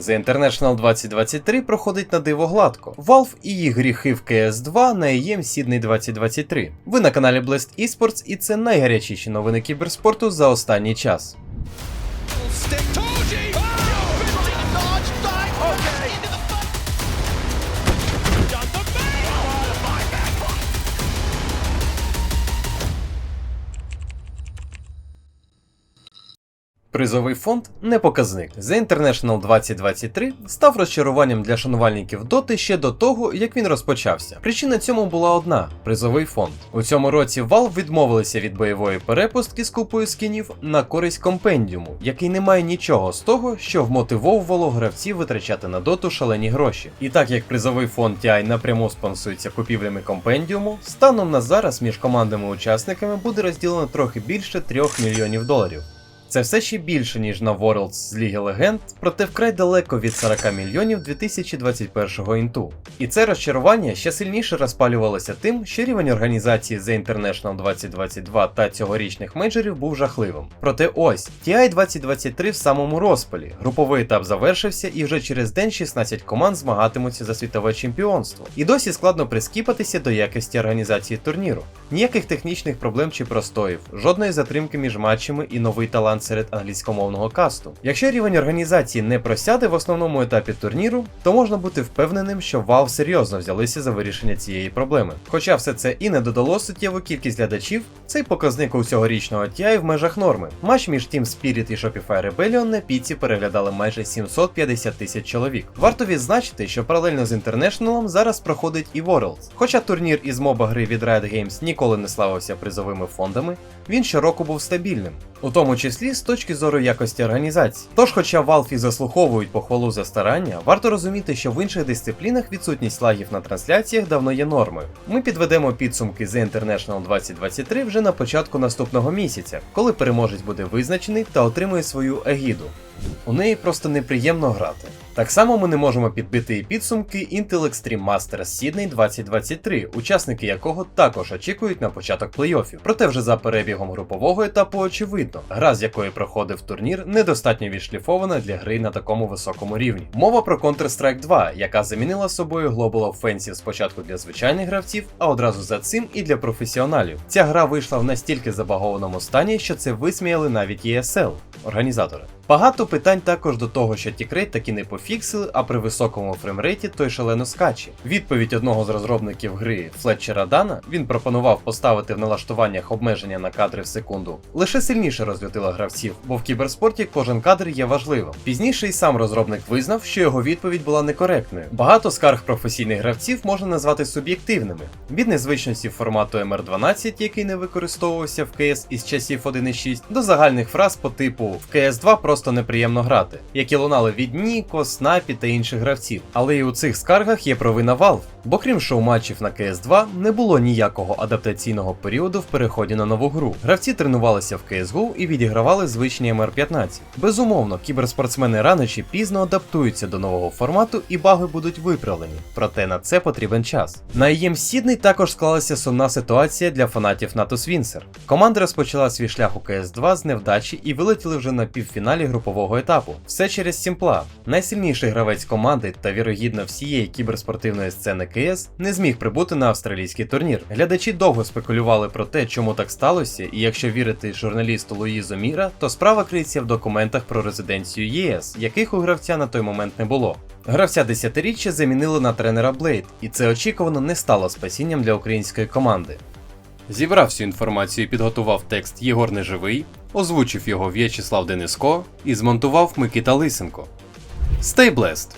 The International 2023 проходить на диво гладко. Valve і її гріхи в CS2 на EM Sydney 2023. Ви на каналі Blast Esports і це найгарячіші новини кіберспорту за останній час. Призовий фонд не показник. The International 2023 став розчаруванням для шанувальників доти ще до того, як він розпочався. Причина цьому була одна: призовий фонд. У цьому році Valve відмовилися від бойової перепустки з купою скінів на користь компендіуму, який не має нічого з того, що вмотивовувало гравців витрачати на доту шалені гроші. І так як призовий фонд TI напряму спонсується купівлями компендіуму, станом на зараз між командами-учасниками буде розділено трохи більше 3 мільйонів доларів. Це все ще більше, ніж на Worlds з Ліги Легенд, проте вкрай далеко від 40 мільйонів 2021 інту. І це розчарування ще сильніше розпалювалося тим, що рівень організації The International 2022 та цьогорічних мейджорів був жахливим. Проте ось, TI 2023 в самому розпалі. Груповий етап завершився, і вже через день 16 команд змагатимуться за світове чемпіонство. І досі складно прискіпатися до якості організації турніру. Ніяких технічних проблем чи простоїв, жодної затримки між матчами і новий талант серед англійськомовного касту. Якщо рівень організації не просяде в основному етапі турніру, то можна бути впевненим, що Valve серйозно взялися за вирішення цієї проблеми. Хоча все це і не додало суттєву кількість глядачів, цей показник у цьогорічного TI в межах норми. Матч між Team Spirit і Shopify Rebellion на піці переглядали майже 750 тисяч чоловік. Варто відзначити, що паралельно з International зараз проходить і Worlds. Хоча турнір із моба гри від Riot Games ніколи не славився призовими фондами, він щороку був стабільним, у тому числі з точки зору якості організації. Тож, хоча Valve і заслуховують похвалу за старання, варто розуміти, що в інших дисциплінах відсутність лагів на трансляціях давно є нормою. Ми підведемо підсумки The International 2023 вже на початку наступного місяця, коли переможець буде визначений та отримує свою егіду. У неї просто неприємно грати. Так само ми не можемо підбити і підсумки Intel Extreme Masters Sydney 2023, учасники якого також очікують на початок плей-оффів. Проте вже за перебігом групового етапу очевидно, гра з якої проходив турнір, недостатньо відшліфована для гри на такому високому рівні. Мова про Counter-Strike 2, яка замінила собою Global Offensive спочатку для звичайних гравців, а одразу за цим і для професіоналів. Ця гра вийшла в настільки забагованому стані, що це висміяли навіть ESL, організатори. Багато питань також до того, що тікрейт таки не пофіксили, а при високому фреймрейті той шалено скаче. Відповідь одного з розробників гри Флетчера Дана він пропонував поставити в налаштуваннях обмеження на кадри в секунду. Лише сильніше розлютила гравців, бо в кіберспорті кожен кадр є важливим. Пізніше і сам розробник визнав, що його відповідь була некоректною. Багато скарг професійних гравців можна назвати суб'єктивними: від незвичності формату MR12, який не використовувався в CS із часів 1.6, до загальних фраз по типу в CS2 просто неприємно грати, які лунали від Ніко, Снапі та інших гравців. Але і у цих скаргах є провина Valve, бо крім шоу-матчів на CS2, не було ніякого адаптаційного періоду в переході на нову гру. Гравці тренувалися в CSGO і відігравали звичні MR15. Безумовно, кіберспортсмени рано чи пізно адаптуються до нового формату і баги будуть виправлені, проте на це потрібен час. На EM Сідней також склалася сумна ситуація для фанатів Natus Вінсер. Команда розпочала свій шлях у CS2 з невдачі і вилетіли вже на півфіналі групового етапу. Все через Сімпла. Найсильніший гравець команди та вірогідно всієї кіберспортивної сцени КС не зміг прибути на австралійський турнір. Глядачі довго спекулювали про те, чому так сталося, і якщо вірити журналісту Луїзу Міра, то справа криється в документах про резиденцію ЄС, яких у гравця на той момент не було. Гравця десятиріччя замінили на тренера Блейд, і це очікувано не стало спасінням для української команди. Зібрав всю інформацію і підготував текст Єгор Неживий, озвучив його В'ячеслав Дениско і змонтував Микита Лисенко. Stay blessed!